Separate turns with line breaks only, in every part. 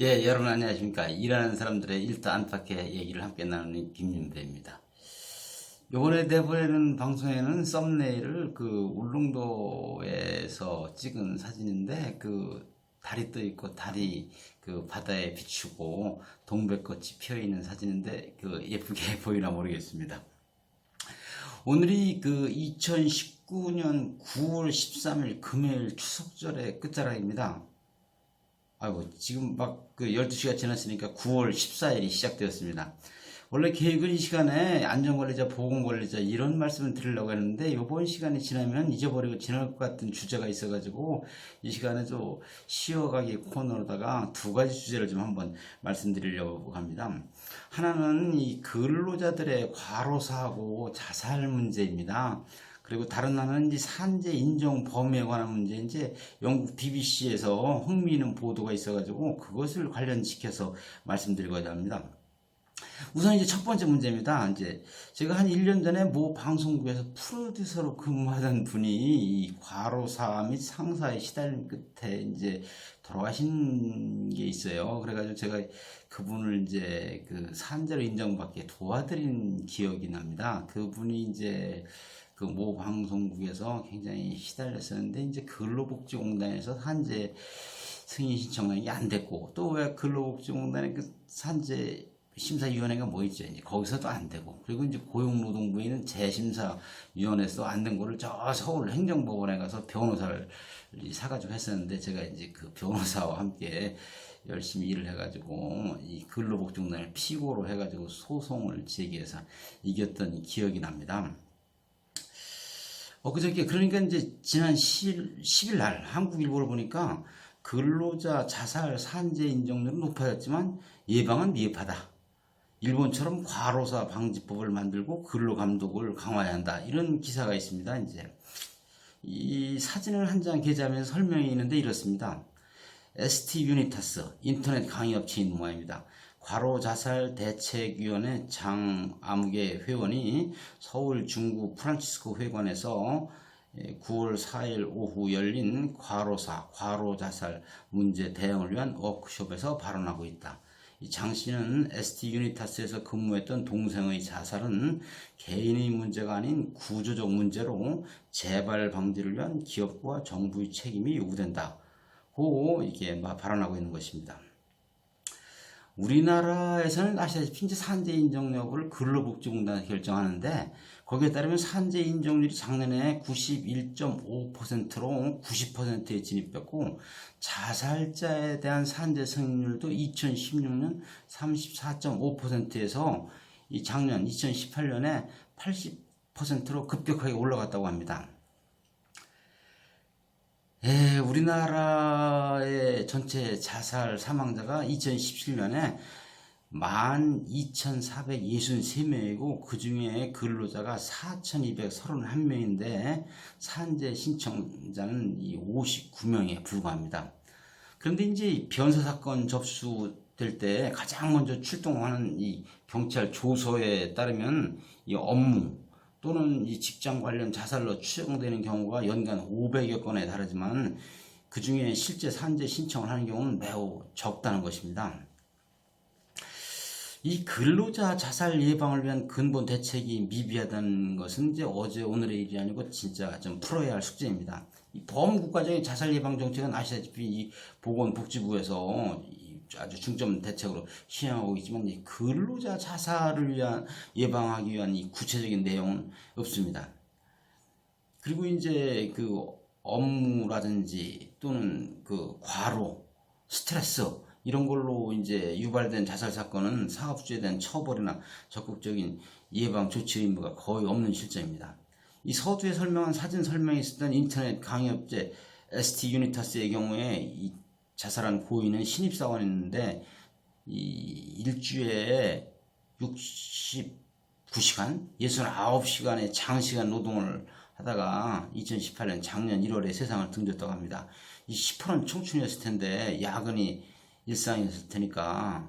예, 여러분 안녕하십니까. 일하는 사람들의 일타 안팎의 얘기를 함께 나누는 김윤배입니다. 요번에 내보내는 방송에는 썸네일을 그 울릉도에서 찍은 사진인데 그 달이 떠 있고 달이 그 바다에 비추고 동백꽃이 피어 있는 사진인데 그 예쁘게 보이나 모르겠습니다. 오늘이 그 2019년 9월 13일 금요일 추석절의 끝자락입니다. 아이고, 지금 막 그 12시가 지났으니까 9월 14일이 시작되었습니다. 원래 계획은 이 시간에 안전관리자, 보건관리자 이런 말씀을 드리려고 했는데 이번 시간이 지나면 잊어버리고 지날 것 같은 주제가 있어가지고 이 시간에 좀 쉬어가기 코너로다가 두 가지 주제를 좀 한번 말씀드리려고 합니다. 하나는 이 근로자들의 과로사하고 자살 문제입니다. 그리고 다른 하나는 이제 산재 인정 범위에 관한 문제, 이제 영국 BBC에서 흥미있는 보도가 있어가지고 그것을 관련시켜서 말씀드리고자 합니다. 우선 이제 첫 번째 문제입니다. 이제 제가 한 1년 전에 모 방송국에서 프로듀서로 근무하던 분이 이 과로사 및 상사에 시달린 끝에 이제 돌아가신 게 있어요. 그래가지고 제가 그분을 이제 그 산재로 인정받게 도와드린 기억이 납니다. 그분이 이제 그 모 방송국에서 굉장히 시달렸었는데 이제 근로복지공단에서 산재 승인 신청이 안 됐고 또 왜 근로복지공단의 그 산재 심사위원회가 뭐 있죠 이제 거기서도 안 되고 그리고 이제 고용노동부에 있는 재심사위원회에서 안 된 거를 저 서울 행정법원에 가서 변호사를 사가지고 했었는데 제가 이제 그 변호사와 함께 열심히 일을 해가지고 이 근로복지공단을 피고로 해가지고 소송을 제기해서 이겼던 기억이 납니다. 엊그저께 그러니까 이제 지난 10일, 10일 날 한국일보를 보니까 근로자 자살 산재 인정률은 높아졌지만 예방은 미흡하다. 일본처럼 과로사 방지법을 만들고 근로 감독을 강화해야 한다. 이런 기사가 있습니다. 이제 이 사진을 한 장 게재하면서 설명이 있는데 이렇습니다. ST 유니타스 인터넷 강의업체인 모양입니다. 과로 자살 대책위원회 장아무개 회원이 서울 중구 프란치스코 회관에서 9월 4일 오후 열린 과로사, 과로 자살 문제 대응을 위한 워크숍에서 발언하고 있다. 이장 씨는 ST 유니타스에서 근무했던 동생의 자살은 개인의 문제가 아닌 구조적 문제로 재발 방지를 위한 기업과 정부의 책임이 요구된다. 고 이게 발언하고 있는 것입니다. 우리나라에서는 아시다시피 이제 산재 인정 여부를 근로복지공단에서 결정하는데 거기에 따르면 산재 인정률이 작년에 91.5%로 90%에 진입했고 자살자에 대한 산재 승인율도 2016년 34.5%에서 이 작년 2018년에 80%로 급격하게 올라갔다고 합니다. 예, 우리나라의 전체 자살 사망자가 2017년에 12,463명이고 그 중에 근로자가 4,231명인데 산재 신청자는 59명에 불과합니다. 그런데 이제 변사 사건 접수될 때 가장 먼저 출동하는 이 경찰 조서에 따르면 이 업무 또는 이 직장 관련 자살로 추정되는 경우가 연간 500여 건에 달하지만 그 중에 실제 산재 신청을 하는 경우는 매우 적다는 것입니다. 이 근로자 자살 예방을 위한 근본 대책이 미비하다는 것은 이제 어제 오늘의 일이 아니고 진짜 좀 풀어야 할 숙제입니다. 이 범국가적인 자살 예방 정책은 아시다시피 이 보건복지부에서 아주 중점 대책으로 시행하고 있지만 이 근로자 자살을 위한 예방하기 위한 이 구체적인 내용은 없습니다. 그리고 이제 그 업무라든지 또는 그 과로, 스트레스 이런 걸로 이제 유발된 자살 사건은 사업주에 대한 처벌이나 적극적인 예방 조치 의무가 거의 없는 실정입니다. 이 서두에 설명한 사진 설명이 있었던 인터넷 강의업체 ST 유니타스의 경우에 이 자살한 고인은 신입사원이었는데 이 일주에 69시간, 69시간의 장시간 노동을 하다가 2018년 작년 1월에 세상을 등졌다고 합니다. 이 10%는 청춘이었을 텐데 야근이 일상이었을 테니까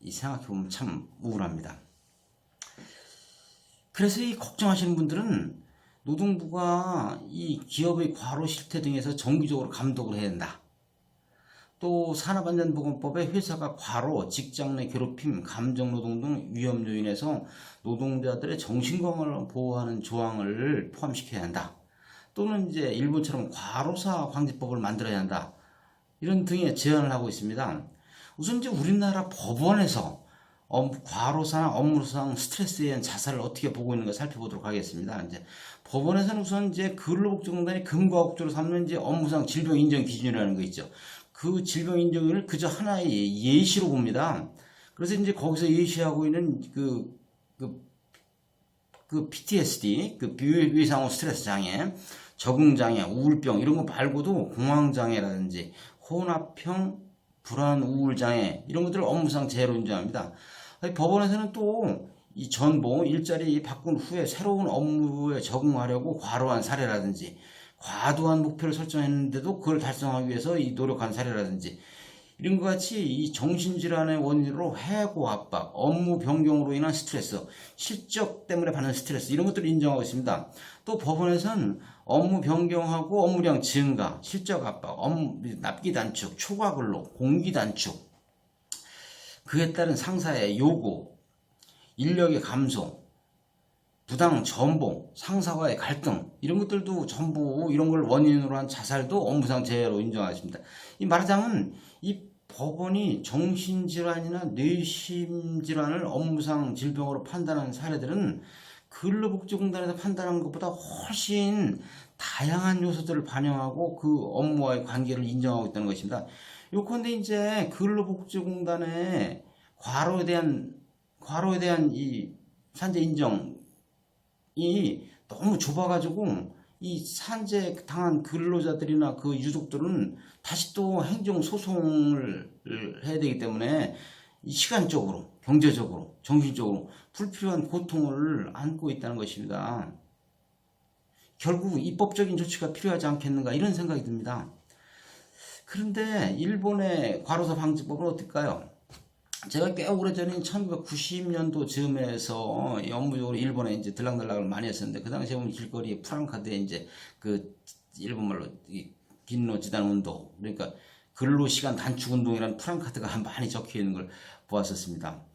이 생각해보면 참 우울합니다. 그래서 이 걱정하시는 분들은 노동부가 이 기업의 과로 실태 등에서 정기적으로 감독을 해야 된다. 또 산업안전보건법에 회사가 과로, 직장 내 괴롭힘, 감정노동 등 위험 요인에서 노동자들의 정신건강을 보호하는 조항을 포함시켜야 한다. 또는 이제 일본처럼 과로사 방지법을 만들어야 한다. 이런 등의 제안을 하고 있습니다. 우선 이제 우리나라 법원에서 업- 과로사나 업무상 스트레스에 의한 자살을 어떻게 보고 있는가 살펴보도록 하겠습니다. 이제 법원에서는 우선 이제 근로복지공단이 국조로 삼는 이제 업무상 질병 인정 기준이라는 거 있죠. 그 질병 인정을 그저 하나의 예시로 봅니다. 그래서 이제 거기서 예시하고 있는 그, 그, 그 PTSD, 그 비위상호 스트레스 장애, 적응 장애, 우울병 이런 거 말고도 공황 장애라든지 혼합형 불안 우울 장애 이런 것들을 업무상 재해로 인정합니다. 법원에서는 또 이 전보 일자리 바꾼 후에 새로운 업무에 적응하려고 과로한 사례라든지 과도한 목표를 설정했는데도 그걸 달성하기 위해서 이 노력한 사례라든지 이런 것 같이 이 정신질환의 원인으로 해고 압박, 업무 변경으로 인한 스트레스, 실적 때문에 받는 스트레스 이런 것들을 인정하고 있습니다. 또 법원에서는 업무 변경하고 업무량 증가, 실적 압박, 업무 납기 단축, 초과 근로, 공기 단축, 그에 따른 상사의 요구, 인력의 감소, 부당 전봉, 상사와의 갈등 이런 것들도 전부 이런 걸 원인으로 한 자살도 업무상 재해로 인정하십니다. 이 말하자면 이 법원이 정신질환이나 뇌심질환을 업무상 질병으로 판단한 사례들은 근로복지공단에서 판단한 것보다 훨씬 다양한 요소들을 반영하고 그 업무와의 관계를 인정하고 있다는 것입니다. 요컨대 이제 근로복지공단의 과로에 대한 과로에 대한 이 산재 인정 이 너무 좁아가지고 이 산재 당한 근로자들이나 그 유족들은 다시 또 행정 소송을 해야 되기 때문에 이 시간적으로, 경제적으로, 정신적으로 불필요한 고통을 안고 있다는 것입니다. 결국 입법적인 조치가 필요하지 않겠는가 이런 생각이 듭니다. 그런데 일본의 과로사 방지법은 어떨까요? 제가 꽤 오래전인 1990년도 즈음에서 업무적으로 일본에 이제 들락날락을 많이 했었는데 그 당시에 보면 길거리에 프랑카드에 이제 그 일본말로 이 긴노 지단 운동 그러니까 근로 시간 단축 운동이라는 프랑카드가 많이 적혀 있는 걸 보았었습니다.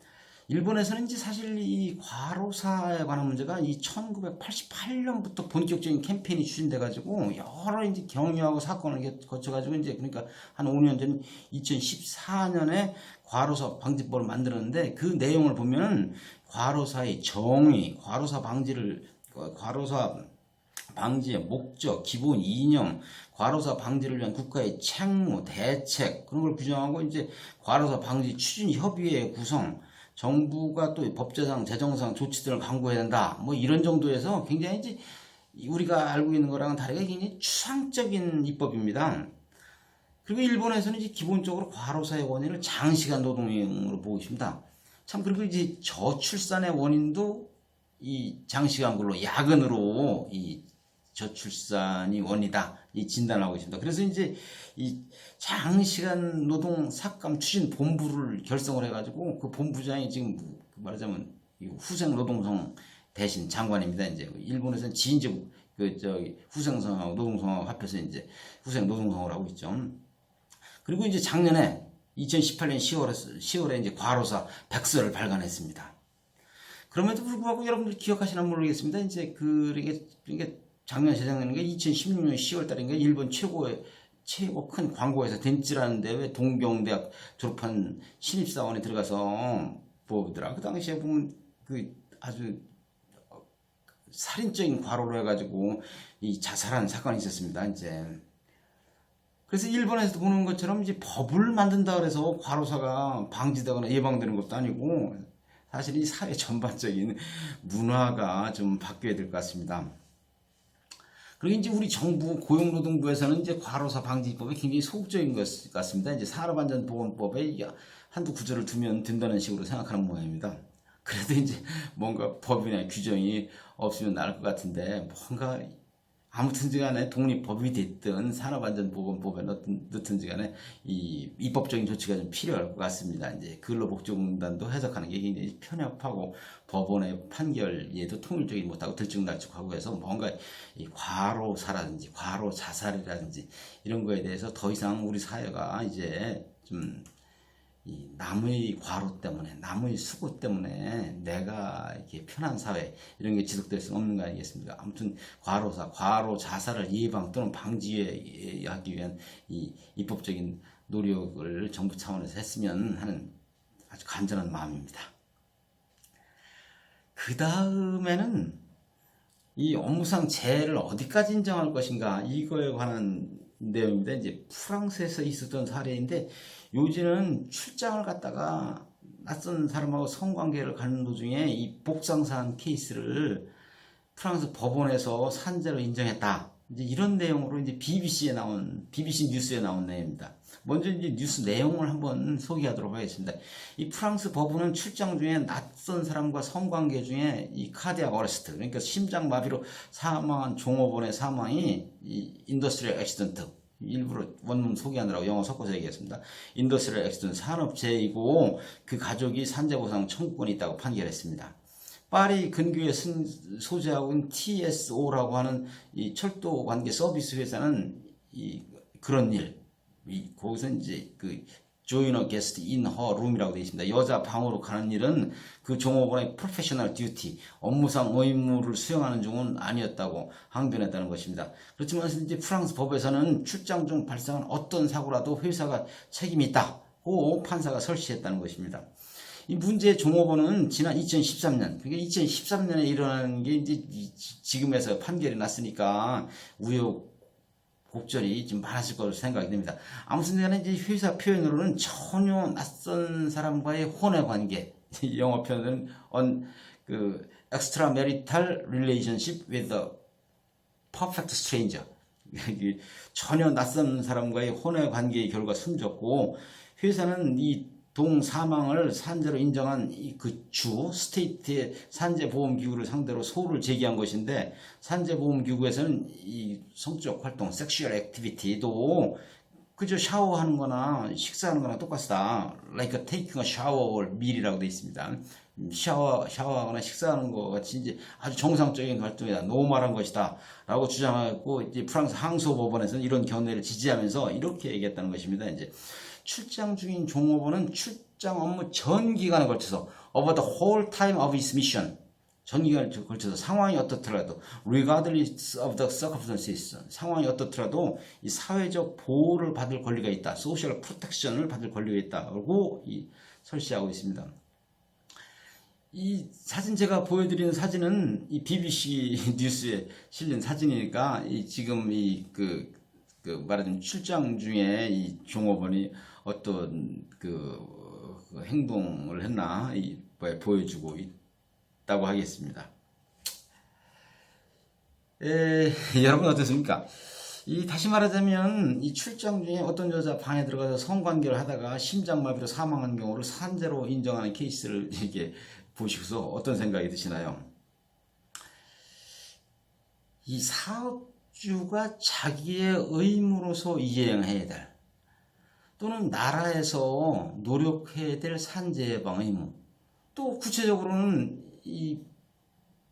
일본에서는 이제 사실 이 과로사에 관한 문제가 이 1988년부터 본격적인 캠페인이 추진돼 가지고 여러 이제 경유하고 사건을 거쳐 가지고 이제 그러니까 한 5년 전 2014년에 과로사 방지법을 만들었는데 그 내용을 보면은 과로사의 정의, 과로사 방지를 과로사 방지의 목적, 기본 이념, 과로사 방지를 위한 국가의 책무, 대책 그런 걸 규정하고 이제 과로사 방지 추진 협의회 구성, 정부가 또 법제상, 재정상 조치들을 강구해야 된다. 뭐 이런 정도에서 굉장히 이제 우리가 알고 있는 거랑은 다르게 굉장히 추상적인 입법입니다. 그리고 일본에서는 이제 기본적으로 과로사의 원인을 장시간 노동으로 보고 있습니다. 참 그리고 이제 저출산의 원인도 이 장시간 근로 야근으로 이 저출산이 원이다 이 진단하고 있습니다. 그래서 이제 이 장시간 노동 삭감 추진 본부를 결성을 해가지고 그 본부장이 지금 말하자면 후생 노동성 대신 장관입니다. 이제 일본에서는 지인제국 그 저기 후생성하고 노동성하고 합해서 이제 후생 노동성을 하고 있죠. 그리고 이제 작년에 2018년 10월에 10월에 이제 과로사 백서를 발간했습니다. 그럼에도 불구하고 여러분들 기억하시나 모르겠습니다. 이제 그게 이게 작년 재작년인 게 2016년 10월 달인가 일본 최고의 최고 큰 광고에서 덴찌라는 데왜 동경대학 졸업한 신입사원에 들어가서 보더라. 그 당시에 보면 그 아주 살인적인 과로로 해가지고 이 자살한 사건이 있었습니다. 이제 그래서 일본에서 보는 것처럼 이제 법을 만든다 그래서 과로사가 방지되거나 예방되는 것도 아니고 사실 이 사회 전반적인 문화가 좀 바뀌어야 될 것 같습니다. 그리고 이제 우리 정부 고용노동부에서는 이제 과로사 방지법에 굉장히 소극적인 것 같습니다. 이제 산업안전보건법에 한두 구절을 두면 된다는 식으로 생각하는 모양입니다. 그래도 이제 뭔가 법이나 규정이 없으면 나을 것 같은데 뭔가 아무튼지 간에 독립법이 됐든 산업안전보건법에 넣든지 간에 이 입법적인 조치가 좀 필요할 것 같습니다. 이제 근로복지공단도 해석하는 게 굉장히 편협하고 법원의 판결에도 통일적이지 못하고 들쭉날쭉하고 해서 뭔가 이 과로사라든지 과로 자살이라든지 이런 거에 대해서 더 이상 우리 사회가 이제 좀 이 남의 과로 때문에 남의 수고 때문에 내가 이렇게 편한 사회 이런 게 지속될 수 없는 거 아니겠습니까? 아무튼 과로사, 과로 자살을 예방 또는 방지하기 위한 이 입법적인 노력을 정부 차원에서 했으면 하는 아주 간절한 마음입니다. 그 다음에는 이 업무상 재해를 어디까지 인정할 것인가 이거에 관한 내용입니다. 이제 프랑스에서 있었던 사례인데 요즘은 출장을 갔다가 낯선 사람하고 성관계를 가는 도중에 이 복상사한 케이스를 프랑스 법원에서 산재로 인정했다. 이제 이런 내용으로 이제 BBC에 나온 BBC 뉴스에 나온 내용입니다. 먼저 이제 뉴스 내용을 한번 소개하도록 하겠습니다. 이 프랑스 법원은 출장 중에 낯선 사람과 성관계 중에 이 카디악 어레스트 그러니까 심장 마비로 사망한 종업원의 사망이 이 인더스트리얼 액시던트 일부러 원문 소개하느라고 영어 섞어서 얘기했습니다. 인더스트리얼 액시던트 산업재해이고 그 가족이 산재보상 청구권이 있다고 판결했습니다. 파리 근교에 소재하고 있는 TSO라고 하는 이 철도 관계 서비스 회사는 이 그런 일, 이 거기서 이제 그 조이너 게스트 인허 룸이라고 되어 있습니다. 여자 방으로 가는 일은 그 종업원의 프로페셔널 듀티, 업무상 의무를 수행하는 중은 아니었다고 항변했다는 것입니다. 그렇지만 이제 프랑스 법에서는 출장 중 발생한 어떤 사고라도 회사가 책임이 있다고 판사가 설치했다는 것입니다. 이 문제의 종업원은 지난 2013년, 그러니까 2013년에 일어난 게 이제 지금에서 판결이 났으니까 우여 곡절이 좀 많았을 것으로 생각이 됩니다. 아무튼 간에 이제 회사 표현으로는 전혀 낯선 사람과의 혼의 관계, 영어 표현은 on 그 extramarital relationship with a perfect stranger. 전혀 낯선 사람과의 혼의 관계의 결과 숨졌고 회사는 이 동 사망을 산재로 인정한 그 주 스테이트의 산재보험기구를 상대로 소를 제기한 것인데 산재보험기구에서는 이 성적 활동, 섹슈얼 액티비티도 그저 샤워하는 거나 식사하는 거나 똑같다. like taking a shower meal이라고 되어 있습니다. 샤워, 샤워하거나 식사하는 것 같이 이제 아주 정상적인 활동이다. 노멀한 것이다. 라고 주장하고 이제 프랑스 항소법원에서는 이런 견해를 지지하면서 이렇게 얘기했다는 것입니다. 이제 출장 중인 종업원은 출장 업무 전 기간에 걸쳐서 over the whole time of his mission 전 기간에 걸쳐서 상황이 어떻더라도 regardless of the circumstances 상황이 어떻더라도 이 사회적 보호를 받을 권리가 있다. 소셜 프로텍션을 받을 권리가 있다고 이 설치하고 있습니다. 이 사진 제가 보여드리는 사진은 이 BBC 뉴스에 실린 사진이니까 이 지금 이 그 그 말하자면 출장 중에 이 종업원이 어떤 그, 그 행동을 했나 이, 보여주고 있다고 하겠습니다. 에, 여러분 어떻습니까? 이 다시 말하자면 이 출장 중에 어떤 여자 방에 들어가서 성관계를 하다가 심장마비로 사망한 경우를 산재로 인정하는 케이스를 이렇게 보시고서 어떤 생각이 드시나요? 이 사업 주가 자기의 의무로서 이행해야 될 또는 나라에서 노력해야 될 산재 예방 의무 또 구체적으로는 이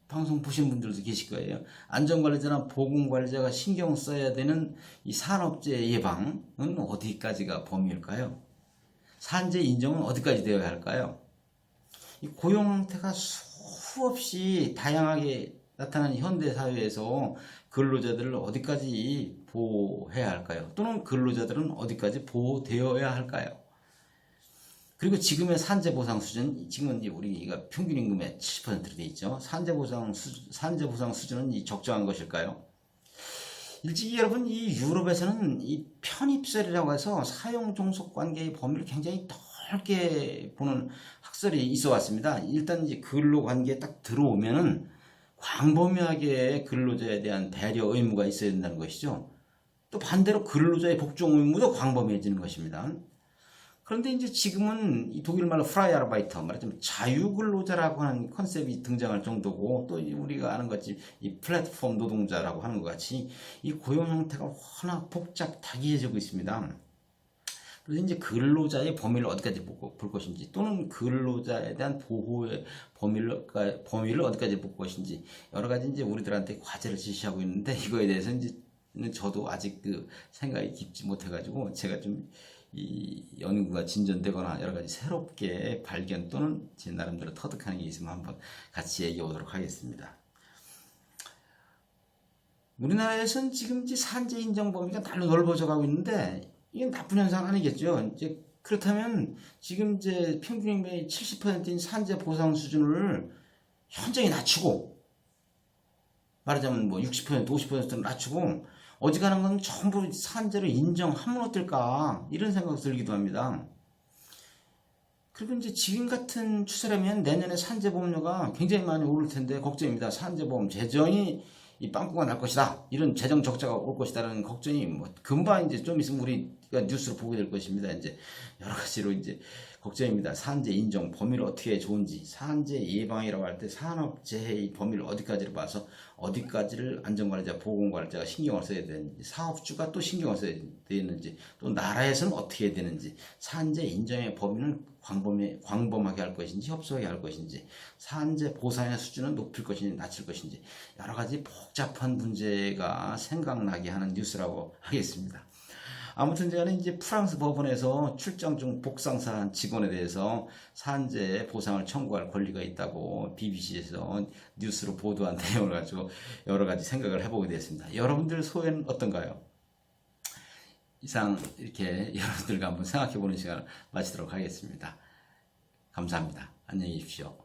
방송 보신 분들도 계실 거예요. 안전관리자나 보건관리자가 신경 써야 되는 이 산업재해 예방은 어디까지가 범위일까요? 산재 인정은 어디까지 되어야 할까요? 이 고용 형태가 수없이 다양하게 나타나는 현대 사회에서 근로자들을 어디까지 보호해야 할까요? 또는 근로자들은 어디까지 보호되어야 할까요? 그리고 지금의 산재보상 수준, 지금은 우리가 평균 임금의 70%로 되어 있죠. 산재보상 수, 산재보상 수준은 적정한 것일까요? 일찍이 여러분, 이 유럽에서는 이 편입설이라고 해서 사용 종속 관계의 범위를 굉장히 넓게 보는 학설이 있어 왔습니다. 일단 이제 근로 관계에 딱 들어오면은 광범위하게 근로자에 대한 배려 의무가 있어야 된다는 것이죠. 또 반대로 근로자의 복종 의무도 광범위해지는 것입니다. 그런데 이제 지금은 이 독일 말로 프라이 아르바이터 말하자면 자유근로자라고 하는 컨셉이 등장할 정도고 또 우리가 아는 것이 이 플랫폼 노동자라고 하는 것 같이 이 고용 형태가 워낙 복잡 다기해지고 있습니다. 그래서 이제 근로자의 범위를 어디까지 볼, 볼 것인지 또는 근로자에 대한 보호의 범위를, 범위를 어디까지 볼 것인지 여러 가지 이제 우리들한테 과제를 제시하고 있는데 이거에 대해서 이제 저도 아직 그 생각이 깊지 못해가지고 제가 좀 이 연구가 진전되거나 여러 가지 새롭게 발견 또는 제 나름대로 터득하는 게 있으면 한번 같이 얘기해 보도록 하겠습니다. 우리나라에서는 지금 산재 인정 범위가 날로 넓어져 가고 있는데 이건 나쁜 현상 아니겠죠. 이제 그렇다면 지금 이제 평균임금의 70%인 산재 보상 수준을 현저히 낮추고 말하자면 뭐 60% 50%는 낮추고 어지간한 건 전부 산재로 인정하면 어떨까 이런 생각 들기도 합니다. 그리고 이제 지금 같은 추세라면 내년에 산재보험료가 굉장히 많이 오를 텐데 걱정입니다. 산재보험 재정이 이 빵꾸가 날 것이다. 이런 재정 적자가 올 것이다라는 걱정이 뭐 금방 이제 좀 있으면 우리 가 뉴스로 보게 될 것입니다. 이제 여러 가지로 이제 걱정입니다. 산재 인정 범위를 어떻게 해 좋은지 산재 예방이라고 할 때 산업재해의 범위를 어디까지를 봐서 어디까지를 안전관리자 보건관리자가 신경을 써야 되는지 사업주가 또 신경을 써야 되는지 또 나라에서는 어떻게 해야 되는지 산재 인정의 범위는 광범위, 광범하게 할 것인지 협소하게 할 것인지 산재 보상의 수준은 높일 것인지 낮출 것인지 여러 가지 복잡한 문제가 생각나게 하는 뉴스라고 하겠습니다. 아무튼 저는 이제 프랑스 법원에서 출장 중 복상사한 직원에 대해서 산재 보상을 청구할 권리가 있다고 BBC에서 뉴스로 보도한 내용을 가지고 여러 가지 생각을 해보게 됐습니다. 여러분들 소회는 어떤가요? 이상 이렇게 여러분들과 한번 생각해 보는 시간을 마치도록 하겠습니다. 감사합니다. 안녕히 계십시오.